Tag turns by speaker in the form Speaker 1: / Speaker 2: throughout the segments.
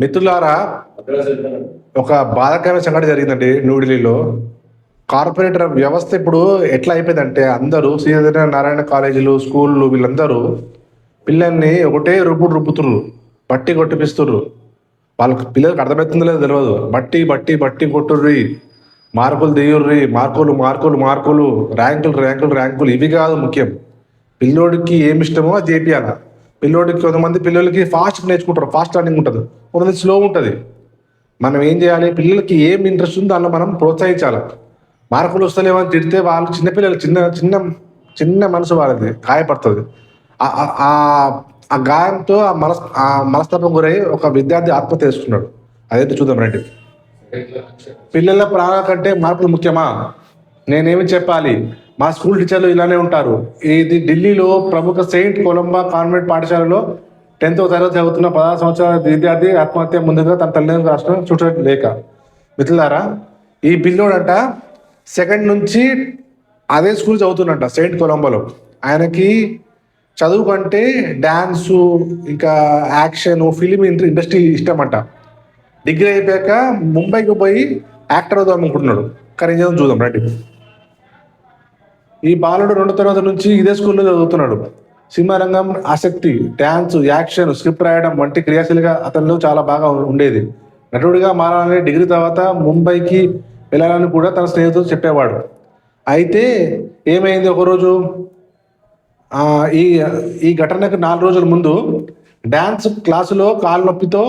Speaker 1: మిత్రులారా ఒక బాధాకరమైన సంఘటన జరిగిందండి న్యూఢిల్లీలో. కార్పొరేటర్ వ్యవస్థ ఇప్పుడు ఎట్లా అయిపోయిందంటే అందరూ శ్రీధర నారాయణ కాలేజీలు స్కూళ్ళు వీళ్ళందరూ పిల్లల్ని ఒకటే రుబ్బుడు రుబ్బుతుర్రు బట్టి కొట్టిపిస్తుర్రు. వాళ్ళకి పిల్లలకు అర్థమవుతుందో లేదో తెలియదు బట్టి బట్టి బట్టి కొట్టుర్రి మార్కులు దిగుర్రి మార్కులు మార్కులు మార్కులు ర్యాంకులు ర్యాంకులు ర్యాంకులు ఇవి కాదు ముఖ్యం. పిల్లోడికి ఏమి ఇష్టమో అది చేపియాలా. పిల్లోడికి కొంతమంది పిల్లలకి ఫాస్ట్ నేర్చుకుంటారు. ఫాస్ట్ లర్నింగ్ ఉంటుంది. కొంతమంది స్లో ఉంటుంది. మనం ఏం చేయాలి? పిల్లలకి ఏం ఇంట్రెస్ట్ ఉందో దానిలో మనం ప్రోత్సహించాలి. మార్కులు వస్తలేమని తిడితే వాళ్ళు చిన్నపిల్లలు చిన్న చిన్న చిన్న మనసు వాళ్ళది గాయపడుతుంది. ఆ- గాయంతో ఆ మనస్ ఆ మనస్తాపం గురై ఒక విద్యార్థి ఆత్మహత్య చేసుకున్నాడు. అదైతే చూద్దాం రండి. పిల్లల ప్రాణాల కంటే మార్కులు ముఖ్యమా? నేనేమి చెప్పాలి? మా స్కూల్ టీచర్లు ఇలానే ఉంటారు. ఇది ఢిల్లీలో ప్రముఖ సెయింట్ కొలంబా కాన్వెంట్ పాఠశాలలో టెన్త్ తరగతి చదువుతున్న పదహారు సంవత్సరాల విద్యార్థి ఆత్మహత్య ముందుగా తన తల్లిదండ్రులు రాష్ట్రం చూడటం లేక మిత్రులారా ఈ పిల్లోడంట సెకండ్ నుంచి అదే స్కూల్ చదువుతున్నట సెయింట్ కొలంబోలో. ఆయనకి చదువు కంటే డ్యాన్సు ఇంకా యాక్షన్ ఫిలిం ఇండస్ట్రీ ఇష్టం అంట డిగ్రీ అయిపోయాక ముంబైకి పోయి యాక్టర్ అవుదాం అనుకుంటున్నాడు. కానీ చూద్దాం రండి. ఈ బాలుడు రెండు తరగతి నుంచి ఇదే స్కూల్లో చదువుతున్నాడు. సినిమా రంగం ఆసక్తి డ్యాన్స్ యాక్షన్ స్క్రిప్ట్ రాయడం వంటి క్రియాశీలిగా అతనిలో చాలా బాగా ఉండేది. నటుడిగా మారాలని డిగ్రీ తర్వాత ముంబైకి వెళ్ళాలని కూడా తన స్నేహితులు చెప్పేవాడు. అయితే ఏమైంది ఒకరోజు? ఈ ఈ ఘటనకు నాలుగు రోజుల ముందు డ్యాన్స్ క్లాసులో కాలు నొప్పితో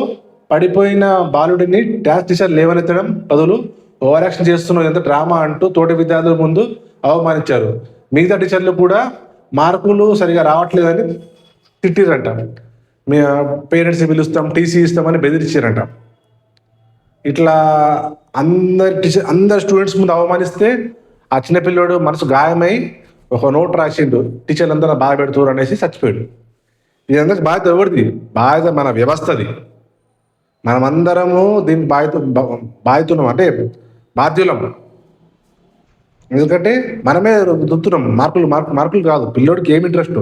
Speaker 1: పడిపోయిన బాలుడిని డ్యాన్స్ టీచర్ లేవనెత్తడం బదులు ఓవరాక్షన్ చేస్తున్న ఎంత డ్రామా అంటూ తోటి విద్యార్థుల ముందు అవమానించారు. మిగతా టీచర్లు కూడా మార్కులు సరిగా రావట్లేదని తిట్టిరంట మీ పేరెంట్స్ని పిలుస్తాం టీసీ ఇస్తామని బెదిరించారంట ఇట్లా అందరి టీచర్ అందరు స్టూడెంట్స్ ముందు అవమానిస్తే ఆ చిన్నపిల్లోడు మనసు గాయమై ఒక నోట్ రాసిండు టీచర్లు అందరూ బాధ పెడుతున్నారు అనేసి చచ్చిపోయాడు. ఇదంతా బాధ్యత ఎవరిది? బాధ్యత మన వ్యవస్థది. మనమందరము దీన్ని బాధ్యత బా- బాధ్యతున్నాం అంటే బాధ్యులం. ఎందుకంటే మనమే దుత్తున్నాం మార్కులు మార్కు మార్కులు కాదు. పిల్లోడికి ఏమి ఇంట్రెస్ట్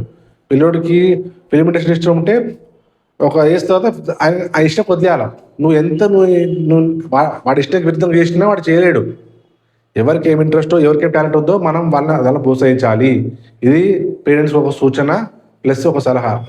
Speaker 1: పిల్లోడికి ఫిలిం ఇండస్ట్రీ ఇష్టం ఉంటే ఒక వేసిన తర్వాత ఆయన ఇష్టం వదిలేయాల? నువ్వు ఎంత నువ్వు నువ్వు వా- వాడి ఇష్టం విరుద్ధంగా చేసినా వాడు చేయలేడు. ఎవరికి ఏం ఇంట్రెస్టో ఎవరికి ఏం టాలెంట్ ఉందో మనం వాళ్ళని దాన్ని ప్రోత్సహించాలి. ఇది పేరెంట్స్ ఒక సూచన ప్లస్ ఒక సలహా.